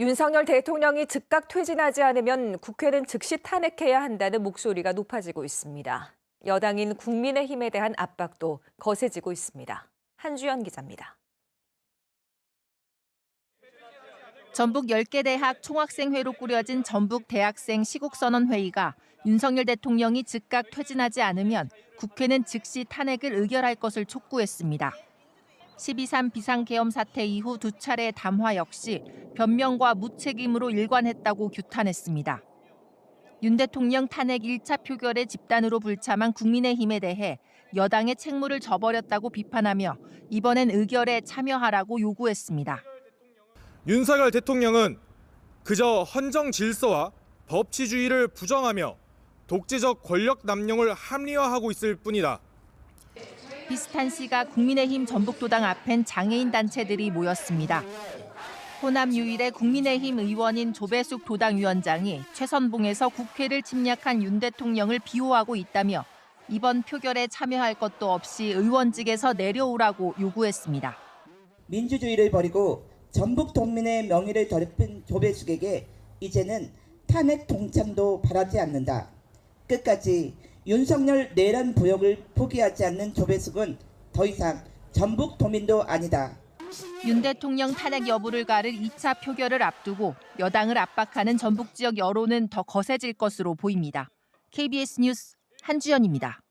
윤석열 대통령이 즉각 퇴진하지 않으면 국회는 즉시 탄핵해야 한다는 목소리가 높아지고 있습니다. 여당인 국민의힘에 대한 압박도 거세지고 있습니다. 한주연 기자입니다. 전북 10개 대학 총학생회로 꾸려진 전북 대학생 시국선언 회의가 윤석열 대통령이 즉각 퇴진하지 않으면 국회는 즉시 탄핵을 의결할 것을 촉구했습니다. 12.3 비상계엄 사태 이후 두 차례 담화 역시 변명과 무책임으로 일관했다고 규탄했습니다. 윤 대통령 탄핵 1차 표결에 집단으로 불참한 국민의힘에 대해 여당의 책무를 져버렸다고 비판하며 이번엔 의결에 참여하라고 요구했습니다. 윤석열 대통령은 그저 헌정 질서와 법치주의를 부정하며 독재적 권력 남용을 합리화하고 있을 뿐이다. 비슷한 시각 국민의힘 전북도당 앞엔 장애인 단체들이 모였습니다. 호남 유일의 국민의힘 의원인 조배숙 도당위원장이 최선봉에서 국회를 침략한 윤 대통령을 비호하고 있다며 이번 표결에 참여할 것도 없이 의원직에서 내려오라고 요구했습니다. 민주주의를 버리고 전북 동민의 명예를 더럽힌 조배숙에게 이제는 탄핵 동참도 바라지 않는다. 끝까지 윤석열 내란 부역을 포기하지 않는 조배숙은 더 이상 전북 도민도 아니다. 윤 대통령 탄핵 여부를 가를 2차 표결을 앞두고 여당을 압박하는 전북 지역 여론은 더 거세질 것으로 보입니다. KBS 뉴스 한주연입니다.